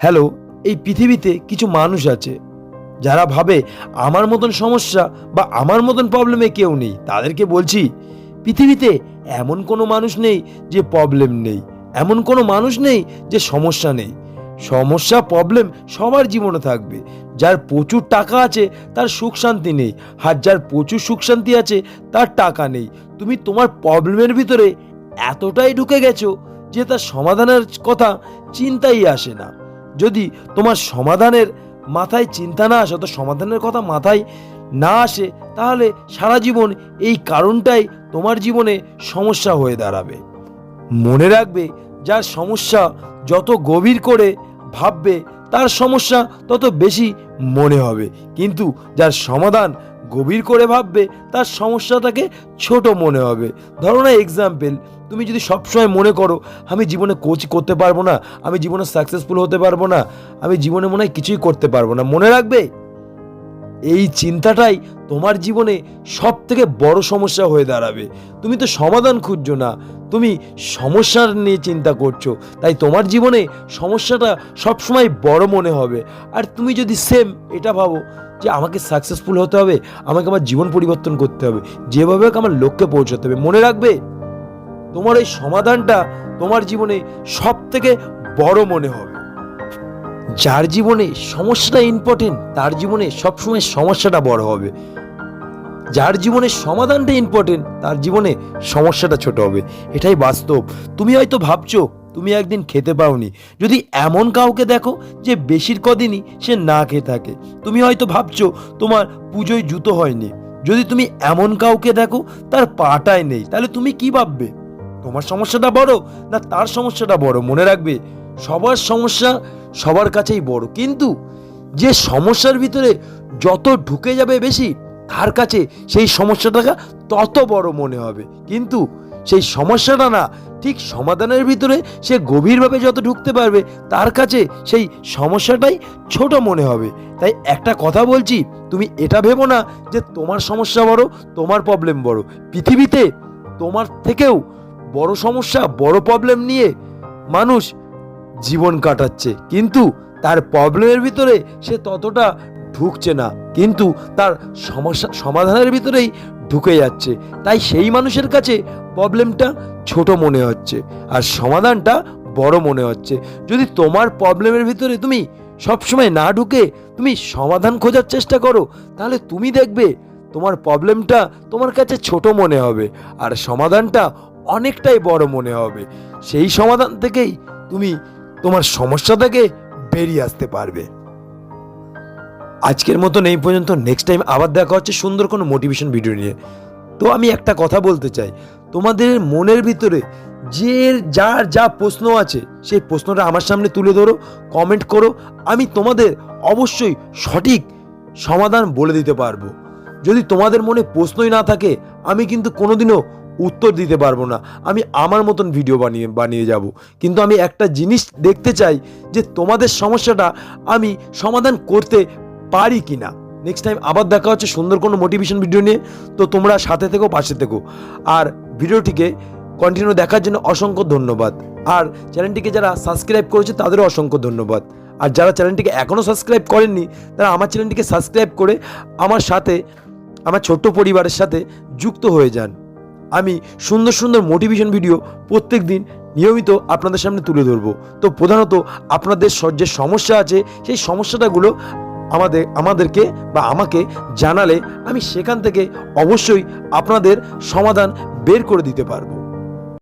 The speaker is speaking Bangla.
হ্যালো, এই পৃথিবীতে কিছু মানুষ আছে। যারা ভাবে আমার মতন সমস্যা বা আমার মতন প্রবলেমে কেউ নেই। তাদেরকে বলছি, পৃথিবীতে এমন কোনো মানুষ নেই যে প্রবলেম নেই। এমন কোনো মানুষ নেই যে সমস্যা নেই। সমস্যা প্রবলেম সবার জীবনে থাকবে। যার প্রচুর টাকা আছে, তার সুখ শান্তি নেই। আর যার প্রচুর সুখ শান্তি আছে, তার টাকা নেই। তুমি তোমার প্রবলেমের ভিতরে এতটাই ঢুকে গেছো যে তার সমাধানের কথা চিন্তাই আসে না। যদি তোমার সমাধানের মাথায় চিন্তা না আসে অত সমাধানের কথা মাথায় না আসে, তাহলে সারা জীবন এই কারণটাই তোমার জীবনে সমস্যা হয়ে দাঁড়াবে। মনে রাখবে, যার সমস্যা যত গভীর করে ভাববে, তার সমস্যা তত বেশি মনে হবে। কিন্তু যার সমাধান গভীর করে ভাববে, তার সমস্যাটাকে ছোট মনে হবে। ধরো না এক্সাম্পল তুমি যদি সবসময় মনে করো, আমি জীবনে কোচ করতে পারব না, আমি জীবনে সাকসেসফুল হতে পারব না, আমি জীবনে মনে হয় কিছুই করতে পারব না, মনে রাখবে? এই চিন্তাটাই তোমার জীবনে সব থেকে বড় সমস্যা হয়ে দাঁড়াবে। তুমি তো সমাধান খুঁজছো না, তুমি সমস্যার নিয়ে চিন্তা করছ, তাই তোমার জীবনে সমস্যাটা সবসময় বড় মনে হবে। আর তুমি যদি সেম এটা ভাবো যে আমাকে সাকসেসফুল হতে হবে, আমাকে আমার জীবন পরিবর্তন করতে হবে, যেভাবে আমার লক্ষ্যে পৌঁছাতে হবে। মনে রাখবে? তোমার এই সমাধানটা তোমার জীবনে সব থেকে বড় মনে হবে। যার জীবনে সমস্যাটা ইম্পর্টেন্ট তার জীবনে সবসময় সমস্যাটা বড় হবে। যার জীবনে সমাধানটা ইম্পর্টেন্ট তার জীবনে সমস্যাটা ছোট হবে। এটাই বাস্তব। তুমি হয়তো ভাবছ, তুমি একদিন খেতে পাওনি। যদি এমন কাউকে দেখো যে বেশির কদিনই সে না খেয়ে থাকে, তুমি হয়তো ভাবছ তোমার পুজোয় জুতো হয়নি। যদি তুমি এমন কাউকে দেখো, তার পাটাই নেই, তাহলে তুমি কি ভাববে? তোমার সমস্যাটা বড় না তার সমস্যাটা বড়? মনে রাখবে, সবার সমস্যা সবার কাছেই বড়। কিন্তু যে সমস্যার ভিতরে যত ঢুকে যাবে বেশি, তার কাছে সেই সমস্যাটাকে তত বড় মনে হবে। কিন্তু সেই সমস্যাটা না, ঠিক সমাধানের ভিতরে সে গভীরভাবে যত ঢুকতে পারবে, তার কাছে সেই সমস্যাটাই ছোট মনে হবে। তাই একটা কথা বলছি, তুমি এটা ভেবো না যে তোমার সমস্যা বড়, তোমার প্রবলেম বড়। পৃথিবীতে তোমার থেকেও বড় সমস্যা, বড় প্রবলেম নিয়ে মানুষ জীবন কাটাচ্ছে। কিন্তু তার প্রবলেমের ভিতরে সে ততটা ঢুকছে না। কিন্তু তার সমস্যা, সমাধানের ভিতরেই ঢুকে যাচ্ছে। তাই সেই মানুষের কাছে প্রবলেমটা ছোট মনে হচ্ছে আর সমাধানটা বড় মনে হচ্ছে। যদি তোমার প্রবলেমের ভিতরে তুমি সবসময় না ঢুকে তুমি সমাধান খোঁজার চেষ্টা করো, তাহলে তুমি দেখবে তোমার প্রবলেমটা তোমার কাছে ছোট মনে হবে আর সমাধানটা অনেকটাই বড় মনে হবে। সেই সমাধান থেকেই তুমি তোমার সমস্যা থেকে বেরিয়ে আসতে পারবে। আজকের মতন এই পর্যন্ত। নেক্সট টাইম আবার দেখা হচ্ছে সুন্দর কোনো মোটিভেশন ভিডিও নিয়ে। তো আমি একটা কথা বলতে চাই। তোমাদের মনের ভিতরে যে যার যা প্রশ্ন আছে, সেই প্রশ্নটা আমার সামনে তুলে ধরো কমেন্ট করো। আমি তোমাদের অবশ্যই সঠিক সমাধান বলে দিতে পারব। যদি তোমাদের মনে প্রশ্নই না থাকে, আমি কিন্তু কোনোদিনও উত্তর দিতে পারব না। আমি আমার মতন ভিডিও বানিয়ে বানিয়ে যাব। কিন্তু আমি একটা জিনিস দেখতে চাই যে তোমাদের সমস্যাটা আমি সমাধান করতে পারি কি না নেক্সট টাইম আবার দেখা হচ্ছে সুন্দর কোনো মোটিভেশন ভিডিও নিয়ে। তো তোমরা সাথে থেকো, পাশে থেকো। আর ভিডিওটিকে কন্টিনিউ দেখার জন্য অসংখ্য ধন্যবাদ। আর চ্যানেলটিকে যারা সাবস্ক্রাইব করেছে, তাদেরও অসংখ্য ধন্যবাদ। আর যারা চ্যানেলটিকে এখনও সাবস্ক্রাইব করেননি, তারা আমার চ্যানেলটিকে সাবস্ক্রাইব করে আমার সাথে, আমার ছোট্ট পরিবারের সাথে যুক্ত হয়ে যান। আমি সুন্দর সুন্দর মোটিভেশন ভিডিও প্রত্যেক দিন নিয়মিত আপনাদের সামনে তুলে ধরবো। তো প্রধানত আপনাদের যে সমস্যা আছে, সেই সমস্যাটাগুলো আমাদের, আমাদেরকে বা আমাকে জানালে আমি সেখান থেকে অবশ্যই আপনাদের সমাধান বের করে দিতে পারব।